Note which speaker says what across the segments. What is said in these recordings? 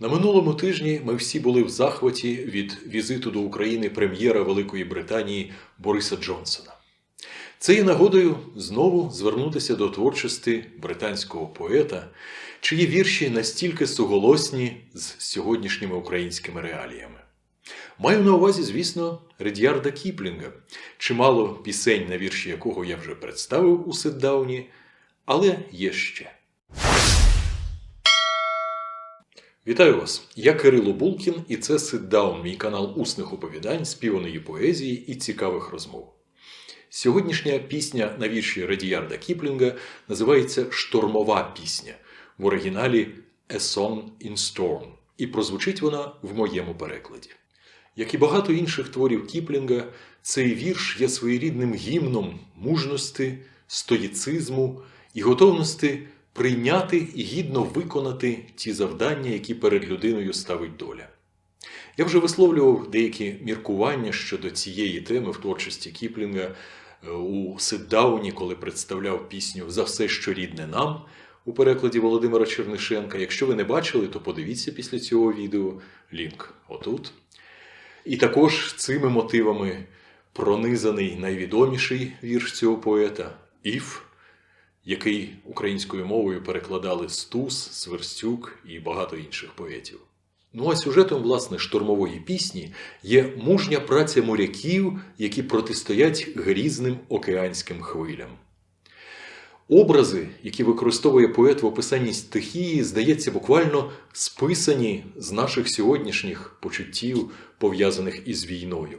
Speaker 1: На минулому тижні ми всі були в захваті від візиту до України прем'єра Великої Британії Бориса Джонсона. Це є нагодою знову звернутися до творчості британського поета, чиї вірші настільки суголосні з сьогоднішніми українськими реаліями. Маю на увазі, звісно, Редярда Кіплінга, чимало пісень, на вірші якого я вже представив у Сиддауні, але є ще. Вітаю вас! Я Кирило Булкін, і це Сиддаун, мій канал усних оповідань, співаної поезії і цікавих розмов. Сьогоднішня пісня на вірші Редіярда Кіплінга називається Штормова пісня в оригіналі A Song in Storm, і прозвучить вона в моєму перекладі. Як і багато інших творів Кіплінга, цей вірш є своєрідним гімном мужності, стоїцизму і готовності прийняти і гідно виконати ті завдання, які перед людиною ставить доля. Я вже висловлював деякі міркування щодо цієї теми в творчості Кіплінга е, у Сиддауні, коли представляв пісню За все, що рідне нам у перекладі Володимира Чернишенка. Якщо ви не бачили, то подивіться після цього відео лінк отут. І також цими мотивами пронизаний найвідоміший вірш цього поета Іф, який українською мовою перекладали Стус, Сверстюк і багато інших поетів. Ну а сюжетом власне штурмової пісні є мужня праця моряків, які протистоять грізним океанським хвилям. Образи, які використовує поет в описанні стихії, здається, буквально списані з наших сьогоднішніх почуттів, пов'язаних із війною.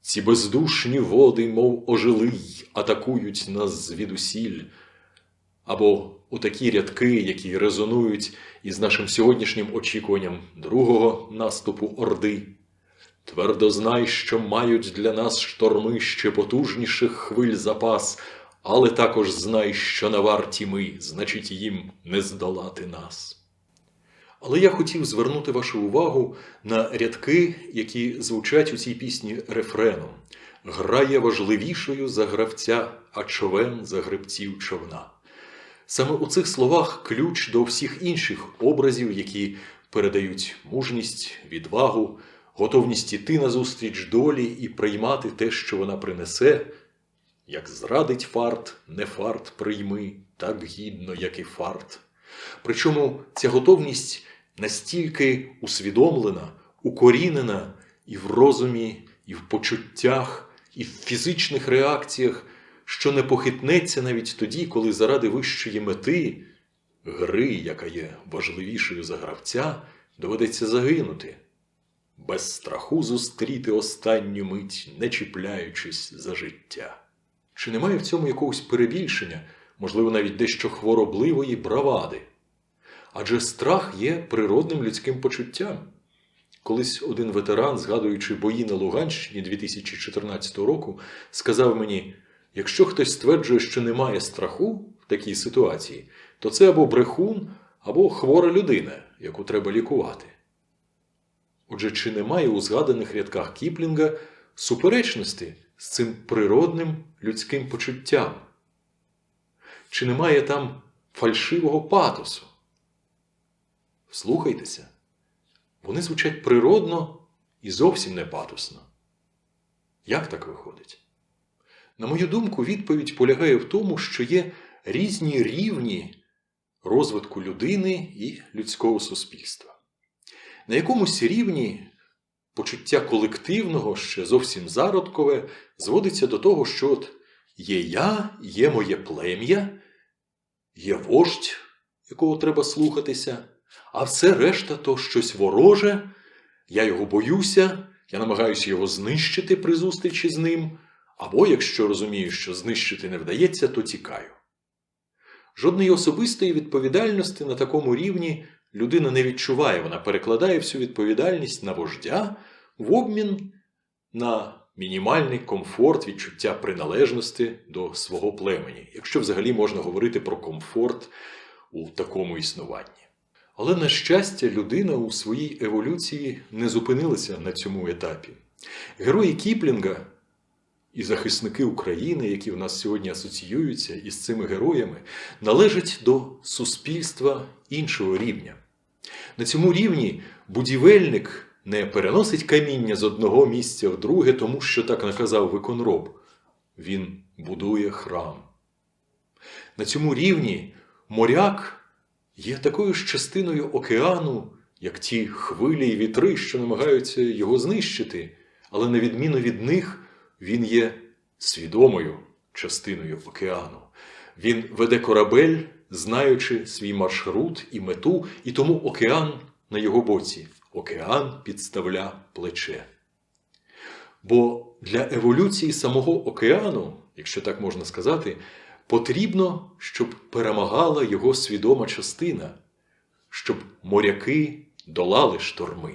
Speaker 1: Ці бездушні води, мов ожилий, атакують нас звідусіль. Або у такі рядки, які резонують із нашим сьогоднішнім очікуванням другого наступу Орди. Твердо знай, що мають для нас шторми ще потужніших хвиль запас, але також знай, що на варті ми, значить їм не здолати нас. Але я хотів звернути вашу увагу на рядки, які звучать у цій пісні рефреном. Грає важливішою за гравця, а човен за гребців човна. Саме у цих словах ключ до всіх інших образів, які передають мужність, відвагу, готовність іти назустріч долі і приймати те, що вона принесе. Як зрадить фарт, не фарт прийми, так гідно, як і фарт. Причому ця готовність настільки усвідомлена, укорінена і в розумі, і в почуттях, і в фізичних реакціях, що не похитнеться навіть тоді, коли заради вищої мети, гри, яка є важливішою за гравця, доведеться загинути, без страху зустріти останню мить, не чіпляючись за життя. Чи немає в цьому якогось перебільшення, можливо, навіть дещо хворобливої бравади? Адже страх є природним людським почуттям. Колись один ветеран, згадуючи бої на Луганщині 2014 року, сказав мені: якщо хтось стверджує, що немає страху в такій ситуації, то це або брехун, або хвора людина, яку треба лікувати. Отже, чи немає у згаданих рядках Кіплінга суперечності з цим природним людським почуттям? Чи немає там фальшивого патосу? Слухайтеся, вони звучать природно і зовсім не патосно. Як так виходить? На мою думку, відповідь полягає в тому, що є різні рівні розвитку людини і людського суспільства. На якомусь рівні почуття колективного, ще зовсім зародкове, зводиться до того, що от є я, є моє плем'я, є вождь, якого треба слухатися, а все решта то щось вороже, я його боюся, я намагаюся його знищити при зустрічі з ним, або, якщо розумію, що знищити не вдається, то тікаю. Жодної особистої відповідальності на такому рівні людина не відчуває, вона перекладає всю відповідальність на вождя в обмін на мінімальний комфорт відчуття приналежності до свого племені, якщо взагалі можна говорити про комфорт у такому існуванні. Але, на щастя, людина у своїй еволюції не зупинилася на цьому етапі. Герої Кіплінга і захисники України, які в нас сьогодні асоціюються із цими героями, належать до суспільства іншого рівня. На цьому рівні будівельник не переносить каміння з одного місця в друге, тому що так наказав виконроб. Він будує храм. На цьому рівні моряк є такою ж частиною океану, як ті хвилі і вітри, що намагаються його знищити, але на відміну від них, він є свідомою частиною океану. Він веде корабель, знаючи свій маршрут і мету, і тому океан на його боці. Океан підставля плече. Бо для еволюції самого океану, якщо так можна сказати, потрібно, щоб перемагала його свідома частина, щоб моряки долали шторми.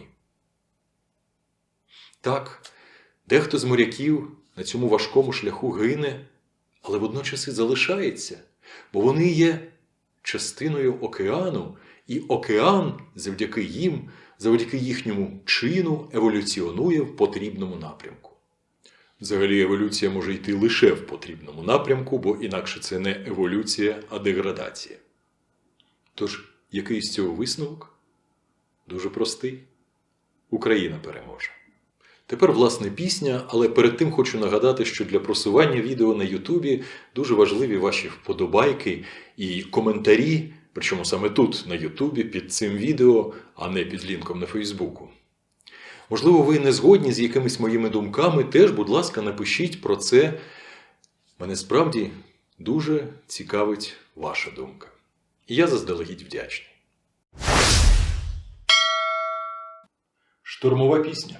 Speaker 1: Так, дехто з моряків на цьому важкому шляху гине, але водночас і залишається, бо вони є частиною океану, і океан завдяки їм, завдяки їхньому чину еволюціонує в потрібному напрямку. Взагалі, еволюція може йти лише в потрібному напрямку, бо інакше це не еволюція, а деградація. Тож, який з цього висновок? Дуже простий. Україна переможе. Тепер, власне, пісня, але перед тим хочу нагадати, що для просування відео на Ютубі дуже важливі ваші вподобайки і коментарі, причому саме тут, на Ютубі, під цим відео, а не під лінком на Фейсбуку. Можливо, ви не згодні з якимись моїми думками, теж, будь ласка, напишіть про це. Мене справді дуже цікавить ваша думка. І я заздалегідь вдячний. Штурмова пісня.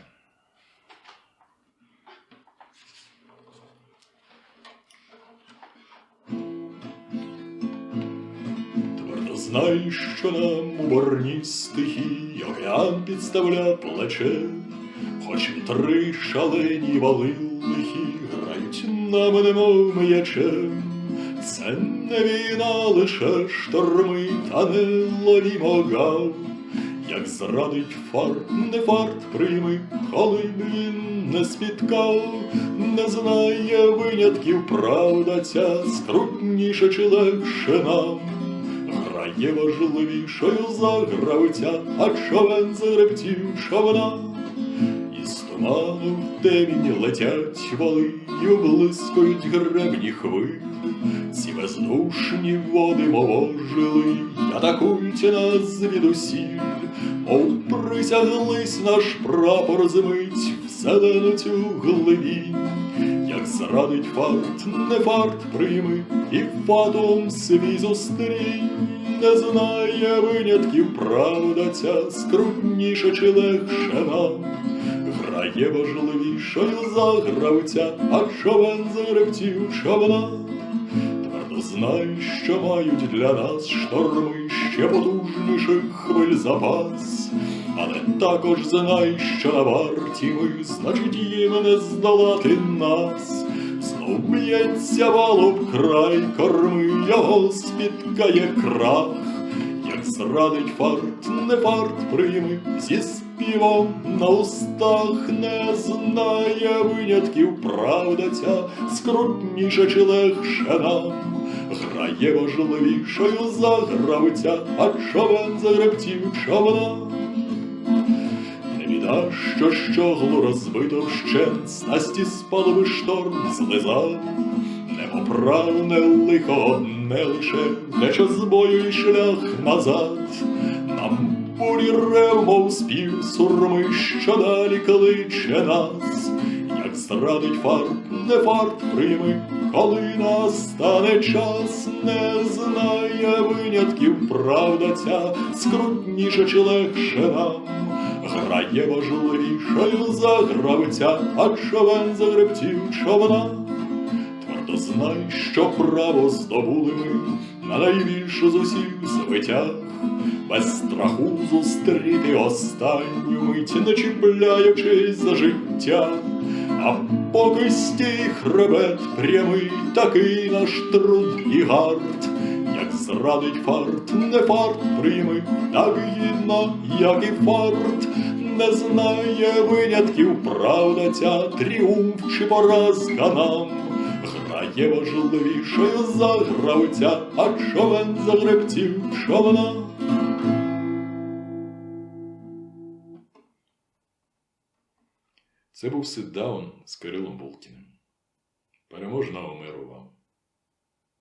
Speaker 1: Знай, що нам у борні стихії океан підставля плече, хоч вітри шалені вали лихі грають нам немов м'ячем. Це не війна, лише шторми, та не ловімо гав. Як зрадить фарт, не фарт прийми, коли б він не спіткав, не знає винятків, правда ця скрутніше чи легше нам. Грає важливішою за гравця, а човен заребтів човна. Із туману в темінь летять вали, і облискують гребні хвиль. Ці бездушні води мовожили, атакують нас звідусіль, мов присяглись наш прапор змить в зелену цю глибінь. Зрадить фарт, не фарт прийми, і фатом свій зустрій, не знає винятків, правда ця скрутніше чи легше нам. Грає важливішою за гравця, а човен заребтів човна. Твердо знай, що мають для нас шторми ще потужніших хвиль запас, але також знай, що на варті ми, значить їм не здолати нас. Знов б'ється валом край корми, його спіткає крах. Як зрадить фарт, не фарт прийми, зі співом на устах не знає винятків, правда ця скрутніше чи легше нам. Грає важливішою за гравця, а човен загребтів човна. Не біда, що щоглу розбито вщент, снасті спаловий шторм злизав. Непоправне лихо одне лише, тече з бою і шлях назад. Нам бурі рев, мов спів сурми, що далі кличе нас. Як зрадить фарт, не фарт прийми, коли настане час, не знає винятків, правда ця скрутніше чи легше нам. Грає важливішою за гравця, а човен за гребтів човна. Твердо знай, що право здобули ми на найбільшу з усіх звитяг, без страху зустріти останню мить, не чіпляючись за життя. А поки стій хребет прямий, такий наш труд і гард, зрадить фарт, не фарт прийми, так гідно, як і фарт, не знає винятків, правда ця тріумф чи поразка нам. Грає важливішою за гравця, а човен за гребців човна. Це був ситдаун з Кирилом Булкіним. Переможного миру вам!